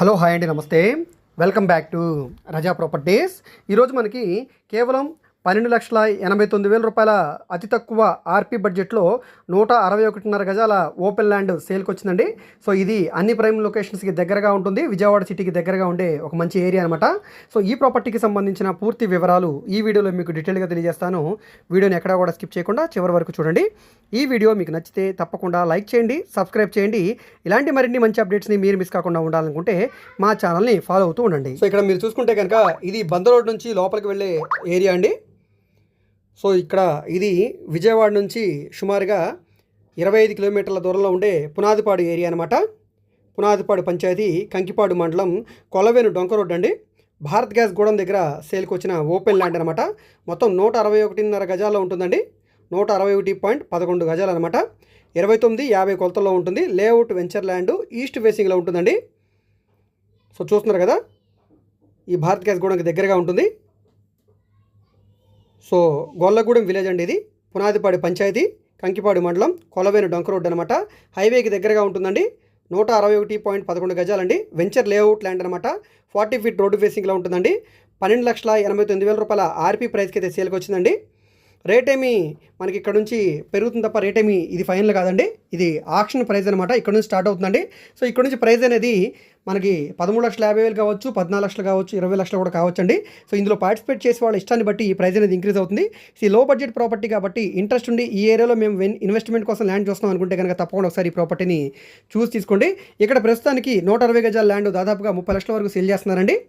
Hello hi అండి namaste. Welcome back to Raza properties. ఈరోజు మనకి కేవలం పన్నెండు లక్షల ఎనభై తొమ్మిది వేల రూపాయల అతి తక్కువ ఆర్పీ బడ్జెట్లో నూట అరవై ఒకటిన్నర గజాల ఓపెన్ ల్యాండ్ సేల్కి వచ్చిందండి సో ఇది అన్ని ప్రైమ్ లొకేషన్స్కి దగ్గరగా ఉంటుంది. విజయవాడ సిటీకి దగ్గరగా ఉండే ఒక మంచి ఏరియా అనమాట సో ఈ ప్రాపర్టీకి సంబంధించిన పూర్తి వివరాలు ఈ వీడియోలో మీకు డీటెయిల్గా తెలియజేస్తాను. వీడియోని ఎక్కడా కూడా స్కిప్ చేయకుండా చివరి వరకు చూడండి. ఈ వీడియో మీకు నచ్చితే తప్పకుండా లైక్ చేయండి సబ్స్క్రైబ్ చేయండి. ఇలాంటి మరిన్ని మంచి అప్డేట్స్ని మీరు మిస్ కాకుండా ఉండాలనుకుంటే మా ఛానల్ని ఫాలో అవుతూ ఉండండి. సో ఇక్కడ మీరు చూసుకుంటే కనుక ఇది బంద్ రోడ్ నుంచి లోపలికి వెళ్ళే ఏరియా అండి. సో ఇక్కడ ఇది విజయవాడ నుంచి సుమారుగా ఇరవై ఐదు కిలోమీటర్ల దూరంలో ఉండే పునాదిపాడు ఏరియా అనమాట పునాదిపాడు పంచాయతీ కంకిపాడు మండలం కొలవేను డొంక రోడ్ అండి. భారత్ గ్యాస్ గూడెం దగ్గర సేల్కి వచ్చిన ఓపెన్ ల్యాండ్ అనమాట మొత్తం నూట అరవై ఒకటిన్నర గజాల్లో ఉంటుందండి. నూట అరవై ఒకటి పాయింట్ పదకొండు గజాలు అనమాట ఇరవై తొమ్మిది యాభై కొలతల్లో ఉంటుంది. లేఅవుట్ వెంచర్ ల్యాండ్ ఈస్ట్ ఫేసింగ్లో ఉంటుందండి. సో చూస్తున్నారు కదా? ఈ భారత్ గ్యాస్ గూడెంకి దగ్గరగా ఉంటుంది. సో గొల్లగూడెం విలేజ్ అండి ఇది. పునాదిపాడి పంచాయతీ కంకిపాడు మండలం కొలవేను డొంక రోడ్ అనమాట హైవేకి దగ్గరగా ఉంటుందండి. నూట అరవై ఒకటి పాయింట్ పదకొండు గజాలండి. వెంచర్ లేఅవుట్ ల్యాండ్ అనమాట ఫార్టీ ఫీట్ రోడ్డు ఫేసింగ్లో ఉంటుందండి. పన్నెండు లక్షల ఎనభై తొమ్మిది వేల రూపాయల ఆర్పీ ప్రైస్కి అయితే సేల్కి వచ్చిందండి రేట్ ఏమి మనకి ఇక్కడ నుంచి పెరుగుతుంది తప్ప రేట్ ఏమి ఇది ఫైనల్ కాదండి. ఇది ఆక్షన్ ప్రైస్ అనమాట ఇక్కడ నుంచి స్టార్ట్ అవుతుందండి. సో ఇక్కడ నుంచి ప్రైస్ అనేది మనకి పదమూడు లక్షల యాభై వేలు కావచ్చు పద్నాలుగు లక్షలు కావచ్చు ఇరవై లక్షలు కూడా కావచ్చు అండి సో ఇందులో పార్టిసిపేట్ చేసే వాళ్ళ ఇష్టాన్ని బట్టి ఈ ప్రైస్ అనేది ఇంక్రీజ్ అవుతుంది. ఈ లో బడ్జెట్ ప్రాపర్టీ కాబట్టి ఇంట్రెస్ట్ ఉండి ఈ ఏరియాలో మేము వెన్- ఇన్వెస్ట్మెంట్ కోసం ల్యాండ్ చూస్తున్నాం అనుకుంటే కనుక తప్పకుండా ఒకసారి ఈ ప్రాపర్టీని చూసి తీసుకోండి. ఇక్కడ ప్రస్తుతానికి నూట అరవై గజాల ల్యాండ్ దాదాపుగా ముప్పై లక్షల వరకు సేల్ చేస్తున్నారండి.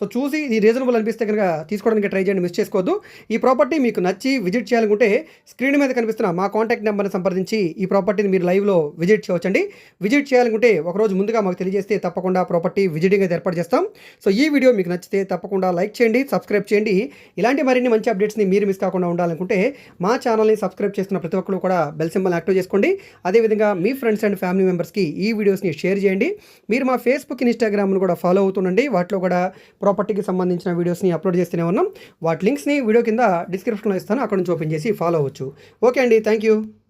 సో చూసి ఇది రీజనబుల్ అనిపిస్తే కనుక తీసుకోవడానికి ట్రై చేయండి మిస్ చేసుకోవద్దు. ఈ ప్రాపర్టీ మీకు నచ్చి విజిట్ చేయాలనుకుంటే స్క్రీన్ మీద కనిపిస్తున్న మా కాంటాక్ట్ నెంబర్ని సంప్రదించి ఈ ప్రాపర్టీని మీరు లైవ్లో విజిట్ చేయవచ్చండి. విజిట్ చేయాలనుకుంటే ఒకరోజు ముందుగా మాకు తెలియజేస్తే తప్పకుండా ప్రాపర్టీ విజిటింగ్ అయితే ఏర్పాటు చేస్తాం. సో ఈ వీడియో మీకు నచ్చితే తప్పకుండా లైక్ చేయండి సబ్స్క్రైబ్ చేయండి. ఇలాంటి మరిన్ని మంచి అప్డేట్స్ని మీరు మిస్ కాకుండా ఉండాలనుకుంటే మా ఛానల్ని సబ్స్క్రైబ్ చేస్తున్న ప్రతి ఒక్కరు కూడా బెల్ సింబల్ యాక్టివ్ చేసుకోండి. అదేవిధంగా మీ ఫ్రెండ్స్ అండ్ ఫ్యామిలీ మెంబర్స్కి ఈ వీడియోస్ని షేర్ చేయండి. మీరు మా ఫేస్బుక్ ఇన్స్టాగ్రామ్ను కూడా ఫాలో అవుతుండండి. వాటిలో కూడా ప్రాపర్టీకి సంబంధించిన వీడియోస్ని అప్లోడ్ చేస్తూనే ఉన్నాం. వాటి లింక్స్ని వీడియో కింద డిస్క్రిప్షన్లో ఇస్తాను. అక్కడ నుంచి ఓపెన్ చేసి ఫాలో అవ్వచ్చు. ఓకే అండి. Thank you